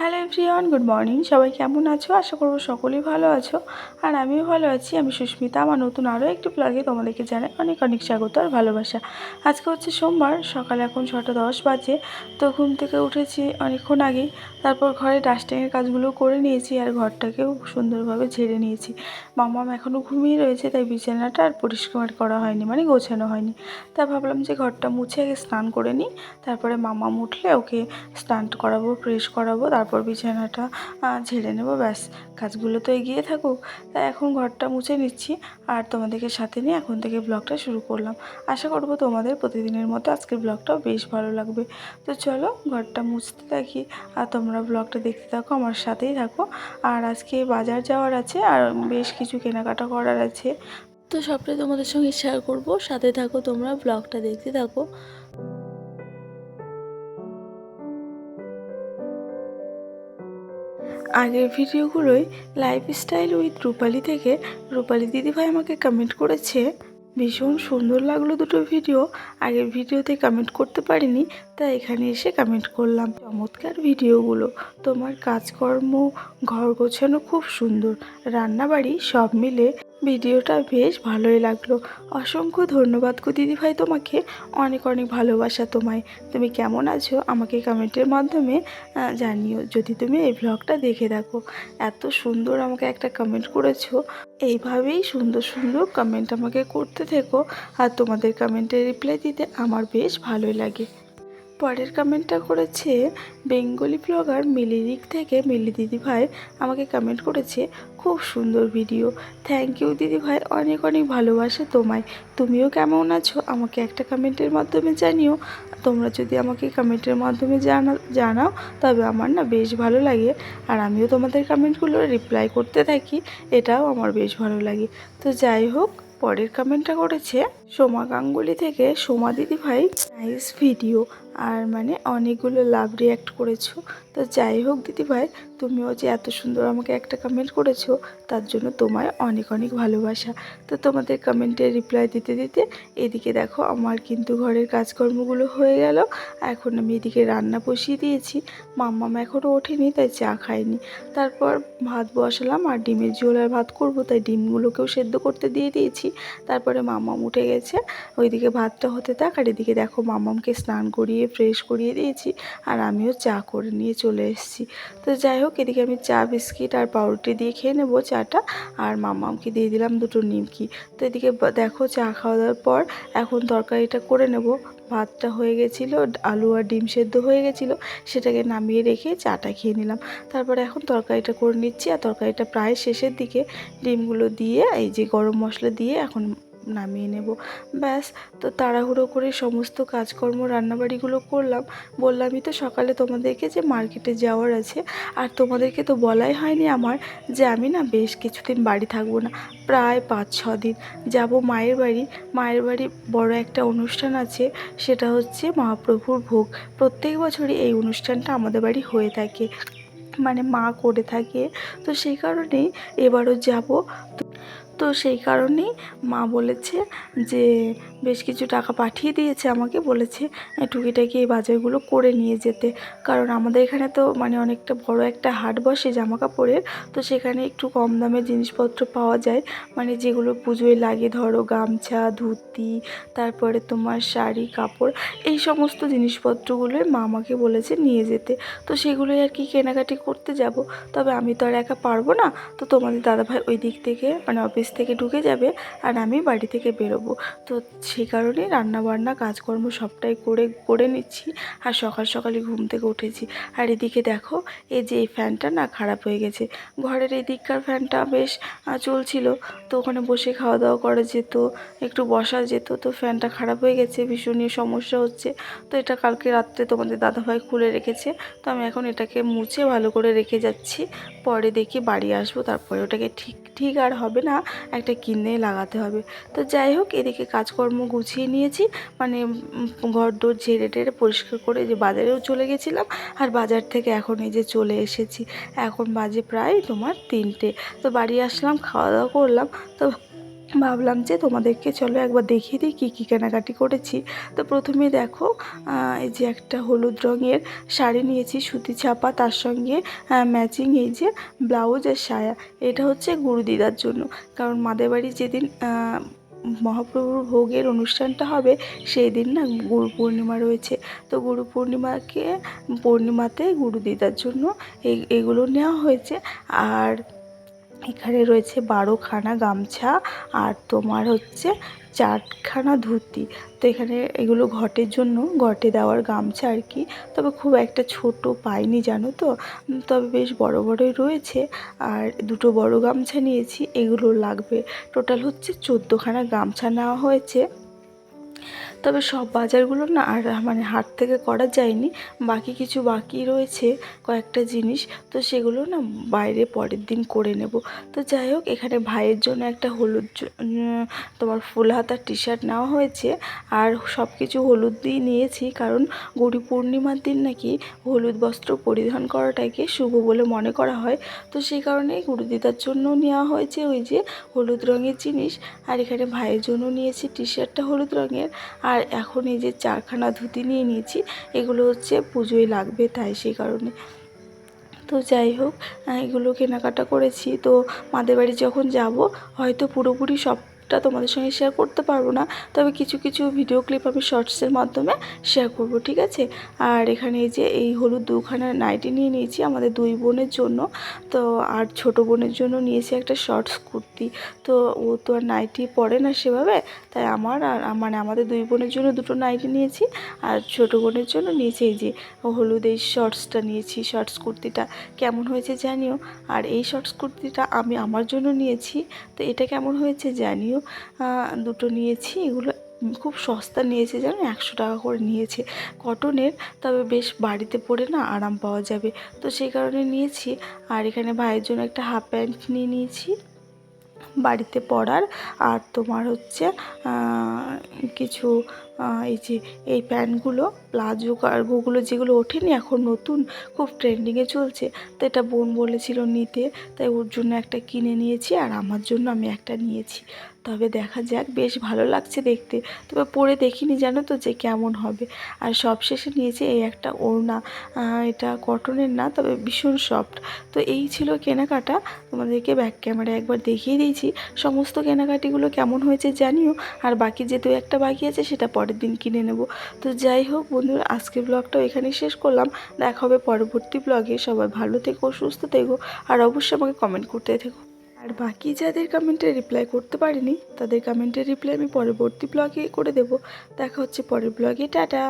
Hello everyone good morning সবাই কেমন আছো? আশা করব সকলেই ভালো আছো। আর আমিও ভালো আছি। আমি সুস্মিতা। আমার নতুন আরও একটি ব্লগে তোমাদেরকে জানাই অনেক অনেক স্বাগত আর ভালোবাসা। আজকে হচ্ছে সোমবার, সকালে এখন ছটা দশ বাজে। তো ঘুম থেকে উঠেছি অনেকক্ষণ আগেই। তারপর ঘরে ডাস্টিংয়ের কাজগুলো করে নিয়েছি আর ঘরটাকেও সুন্দরভাবে ঝেড়ে নিয়েছি। মামাম এখনও ঘুমিয়ে রয়েছে, তাই বিছানাটা আর পরিষ্কার করা হয়নি মানে গোছানো হয়নি। তা ভাবলাম যে ঘরটা মুছে আগে স্নান করে নিই। তারপরে মামাম উঠলে ওকে স্নান করাবো, ফ্রেশ করাবো, তারপর বিছানাটা আহ, ঝেড়ে নেব ব্যাস। কাজগুলো তো এগিয়ে থাকুক। তাই এখন ঘরটা মুছে নিচ্ছি। আর তোমাদেরকে সাথে নিয়ে এখন থেকে ব্লগটা শুরু করলাম। আশা করব তোমাদের প্রতিদিনের মতো আজকের ব্লগটাও বেশ ভালো লাগবে। তো চলো ঘরটা মুছতে থাকি। আর তোমরা ব্লগটা দেখতে থাকো আমার সাথেই থাকো। আর আজকে বাজার যাওয়ার আছে আর বেশ কিছু কেনাকাটা করার আছে। তো সবটাই তোমাদের সঙ্গে শেয়ার করব। সাথে থাকো তোমরা ব্লগটা দেখতে থাকো। আগের ভিডিওগুলোই লাইফস্টাইল উইথ রূপালি থেকে রূপালি দিদিভাই আমাকে কমেন্ট করেছে, ভীষণ সুন্দর লাগল দুটো ভিডিও আগের ভিডিওতে কমেন্ট করতে পারিনি, তাই এখানে এসে কমেন্ট করলাম। চমৎকার ভিডিওগুলো, তোমার কাজকর্ম, ঘর গোছানো খুব সুন্দর, রান্নাবাড়ি সব মিলে ভিডিওটা বেশ ভালোই লাগল। অসংখ্য ধন্যবাদ গো দিদিভাই তোমাকে। অনেক অনেক ভালোবাসা তোমায়। তুমি কেমন আছো আমাকে কমেন্টের মাধ্যমে জানিও। যদি তুমি এই ব্লগটা দেখে থাকো, এত সুন্দর আমাকে একটা কমেন্ট করেছ, এইভাবেই সুন্দর সুন্দর কমেন্ট আমাকে করতে থেকো। আর তোমাদের কমেন্টের রিপ্লাই দিতে আমার বেশ ভালোই লাগে। পরের কমেন্টটা করেছে, বেঙ্গলি ব্লগার মিলিরিক থেকে মিলি দিদি ভাই আমাকে কমেন্ট করেছে, খুব সুন্দর ভিডিও থ্যাংক ইউ দিদি ভাই অনেক অনেক ভালোবাসা তোমায়। তুমিও কেমন আছো? আমাকে একটা কমেন্টের মাধ্যমে জানিও। তোমরা যদি আমাকে কমেন্টের মাধ্যমে জানা, জানাও, তবে আমার না বেশ ভালো লাগে। আর আমিও তোমাদের কমেন্টগুলো রিপ্লাই করতে থাকি, এটাও আমার বেশ ভালো লাগে। তো যাই হোক, পরের কমেন্টটা করেছে, সোমা গাঙ্গুলি থেকে সোমা দিদি ভাই নাইস ভিডিও আর মানে অনেকগুলো লাভ রিয়াক্ট করেছ। তো যাই হোক দিদিভাই, তুমিও যে এত সুন্দর আমাকে একটা কমেন্ট করেছ, তার জন্য তোমায় অনেক অনেক ভালোবাসা। তো তোমাদের কমেন্টের রিপ্লাই দিতে দিতে এদিকে দেখো আমার কিন্তু ঘরের কাজকর্মগুলো হয়ে গেল, এখন আমি এদিকে রান্না বসিয়ে দিয়েছি। মাম্মাম এখনও ওঠেনি, তাই চা খায়নি। তারপর ভাত বসালাম আর ডিমের ঝোল আর ভাত করব, তাই ডিমগুলোকেও সেদ্ধ করতে দিয়ে দিয়েছি। তারপরে মাম্মাম উঠে গেছে, ওইদিকে ভাতটা হতে থাক আর এদিকে দেখো মামামকে স্নান করিয়ে ফ্রেশ করিয়ে দিয়েছি। আর আমিও চা করে নিয়ে চলে এসেছি। তো যাই হোক, এদিকে আমি চা, বিস্কিট আর পাউরুটি দিয়ে খেয়ে নেব চাটা। আর মামামকে দিয়ে দিলাম দুটো নিমকি। তো এদিকে দেখো চা খাওয়া দাওয়ার পর এখন তরকারিটা করে নেব। ভাতটা হয়ে গেছিল আলু আর ডিম সেদ্ধ হয়ে গেছিল। সেটাকে নামিয়ে রেখে চাটা খেয়ে নিলাম। তারপরে এখন তরকারিটা করে নিচ্ছি। আর তরকারিটা প্রায় শেষের দিকে ডিমগুলো দিয়ে, এই যে গরম মশলা দিয়ে এখন নামিয়ে নেব। ব্যাস, তো তাড়াহুড়ো করে সমস্ত কাজকর্ম, রান্নাবাড়িগুলো করলাম। বললামই তো সকালে তোমাদেরকে যে মার্কেটে যাওয়ার আছে, আর তোমাদেরকে তো বলাই হয়নি আমার যে আমি না বেশ কিছুদিন বাড়ি থাকব না, প্রায় পাঁচ, ছ দিন যাব মায়ের বাড়ি। মায়ের বাড়ি বড় একটা অনুষ্ঠান আছে, সেটা হচ্ছে মহাপ্রভুর ভোগ। প্রত্যেক বছরই এই অনুষ্ঠানটা আমাদের বাড়ি হয়ে থাকে। মানে মা করে থাকে। তো সেই কারণেই এবারও যাব। তো সেই কারণেই মা বলেছে যে, বেশ কিছু টাকা পাঠিয়ে দিয়েছে আমাকে। বলেছে টুকিটাকি এই বাজারগুলো করে নিয়ে যেতে। কারণ আমাদের এখানে তো মানে অনেকটা বড় একটা হাট বসে জামা কাপড়ের তো সেখানে একটু কম দামে জিনিসপত্র পাওয়া যায়। মানে যেগুলো পুজোয় লাগে, ধরো গামছা, ধুতি, তারপরে তোমার শাড়ি, কাপড়, এই সমস্ত জিনিসপত্রগুলোই মা আমাকে বলেছে নিয়ে যেতে। তো সেগুলোই আর কি কেনাকাটি করতে যাব। তবে আমি তো আর একা পারব না। তো তোমাদের দাদাভাই ওই দিক থেকে মানে অফিস থেকে ঢুকে যাবে আর আমি বাড়ি থেকে বেরোবো। তো সেই কারণে রান্না বান্না কাজকর্ম সবটাই করে করে নিচ্ছি আর সকাল সকালে ঘুম থেকে উঠেছি। আর এদিকে দেখো, এই যে এই ফ্যানটা না খারাপ হয়ে গেছে। ঘরের এই দিককার ফ্যানটা বেশ চলছিল। তো ওখানে বসে খাওয়া দাওয়া করা যেত, একটু বসা যেত। তো ফ্যানটা খারাপ হয়ে গেছে, ভীষণই সমস্যা হচ্ছে। তো এটা কালকে রাত্রে তোমাদের দাদাভাই খুলে রেখেছে। তো আমি এখন এটাকে মুছে ভালো করে রেখে যাচ্ছি। পরে দেখি বাড়ি আসব, তারপরে ওটাকে ঠিক ঠিক আর হবে না, একটা কিনে লাগাতে হবে। তো যাই হোক, এদিকে কাজকর্ম গুছিয়ে নিয়েছি। মানে ঘর দোর ঝেড়ে টেড়ে পরিষ্কার করে যে বাজারেও চলে গেছিলাম, আর বাজার থেকে এখন এই যে চলে এসেছি। এখন বাজে প্রায় তোমার তিনটে। তো বাড়ি আসলাম, খাওয়া দাওয়া করলাম। তো ভাবলাম যে তোমাদেরকে চলো একবার দেখিয়ে দিই কী কী কেনাকাটি করেছি। তো প্রথমে দেখো এই যে একটা হলুদ রঙের শাড়ি নিয়েছি, সুতি ছাপা, তার সঙ্গে ম্যাচিং এই যে ব্লাউজ আর সায়া। এটা হচ্ছে গুরুদিদার জন্য। কারণ মাদের বাড়ি যেদিন মহাপ্রভুর ভোগের অনুষ্ঠানটা হবে সেই দিন না গুরু পূর্ণিমা রয়েছে। তো গুরু পূর্ণিমাকে, পূর্ণিমাতে গুরুদিদার জন্য এই এগুলো নেওয়া হয়েছে। আর এখানে রয়েছে বারোখানা গামছা আর তোমার হচ্ছে চারখানা ধুতি। তো এখানে এগুলো ঘটের জন্য ঘটে দেওয়ার গামছা আর কি। তবে খুব একটা ছোট পাইনি, জানো তো? তবে বেশ বড় বড়ই রয়েছে। আর দুটো বড় গামছা নিয়েছি, এগুলো লাগবে। টোটাল হচ্ছে চোদ্দোখানা গামছা নেওয়া হয়েছে। তবে সব বাজারগুলো না আর মানে হাট থেকে করা যায়নি। বাকি কিছু বাকি রয়েছে, কয়েকটা জিনিস। তো সেগুলো না বাইরে পরের দিন করে নেব। তো যাই হোক, এখানে ভাইয়ের জন্য একটা হলুদ তোমার ফুল হাতার টি শার্ট নেওয়া হয়েছে। আর সব কিছু হলুদ দিয়ে নিয়েছি। কারণ গৌরী পূর্ণিমার দিন নাকি হলুদ বস্ত্র পরিধান করাটাকে শুভ বলে মনে করা হয়। তো সেই কারণেই গুরুদিদার জন্য নেওয়া হয়েছে ওই যে হলুদ রঙের জিনিস। আর এখানে ভাইয়ের জন্য নিয়েছি টি শার্টটা হলুদ রঙের। আর এখন এই যে চারখানা ধুতি নিয়ে নিয়েছি, এগুলো হচ্ছে পুজোয় লাগবে তাই সেই কারণে। তো যাই হোক এগুলো কেনাকাটা করেছি। তো মাদের বাড়ি যখন যাব, হয়তো পুরোপুরি সবটা তোমাদের সঙ্গে শেয়ার করতে পারব না, তবে কিছু কিছু ভিডিও ক্লিপ আমি শর্টসের মাধ্যমে শেয়ার করব, ঠিক আছে? আর এখানে যে এই হলুদ দুখানা নাইটি নিয়ে নিয়েছি আমাদের দুই বোনের জন্য, তো আর ছোট বোনের জন্য নিয়েছি একটা শর্টস কুর্তি, তো ও তো আর নাইটি পরে না সেভাবে, তাই আমার আর মানে আমাদের দুই বোনের জন্য দুটো নাইটি নিয়েছি, আর ছোট বোনের জন্য নিয়েছি এই যে হলুদ এই শর্টসটা নিয়েছি শর্টস কুর্তিটা, কেমন হয়েছে জানিও? আর এই শর্টস কুর্তিটা আমি আমার জন্য নিয়েছি, তো এটা কেমন হয়েছে জানিও? দুটো নিয়েছি, এগুলো খুব সস্তা নিয়েছে জানো, একশো টাকা করে নিয়েছে। কটনের, তবে বেশ বাড়িতে পরে না আরাম পাওয়া যাবে। তো সেই কারণে নিয়েছি, আর এখানে ভাইয়ের জন্য একটা হাফ প্যান্ট নিয়ে নিয়েছি। বাড়িতে পরার আর তোমার হচ্ছে কিছু এই যে, এই প্যান্টগুলো, প্লাজো কার্গোগুলো যেগুলো ওঠেনি, এখন নতুন, খুব ট্রেন্ডিংয়ে চলছে। তো এটা বোন বলেছিল নিতে, তাই ওর জন্য একটা কিনে নিয়েছি, আর আমার জন্য আমি একটা নিয়েছি। তবে দেখা যাক, বেশ ভালো লাগছে দেখতে। তবে পরে দেখিনি জানো তো যে কেমন হবে। আর সবশেষে নিয়েছে এই একটা ওড়না। এটা কটনের না, তবে ভীষণ সফট তো এই ছিল কেনাকাটা। তোমাদেরকে ব্যাক ক্যামেরায় একবার দেখিয়ে দিয়েছি। সমস্ত কেনাকাটিগুলো কেমন হয়েছে জানিও। আর বাকি যে দু একটা বাকি আছে, সেটা পরের দিন কিনে নেব। তো যাই হোক বন্ধুরা, আজকের ব্লগটাও এখানেই শেষ করলাম। দেখা হবে পরবর্তী ব্লগে সবাই ভালো থেকো, সুস্থ থেকো। আর অবশ্যই আমাকে কমেন্ট করতে থেকো। আর বাকি যাদের কমেন্টে রিপ্লাই করতে পারিনি, তাদের কমেন্টের রিপ্লাই আমি পরবর্তী ব্লগে করে দেব। দেখা হচ্ছে পরের ব্লগে টাটা!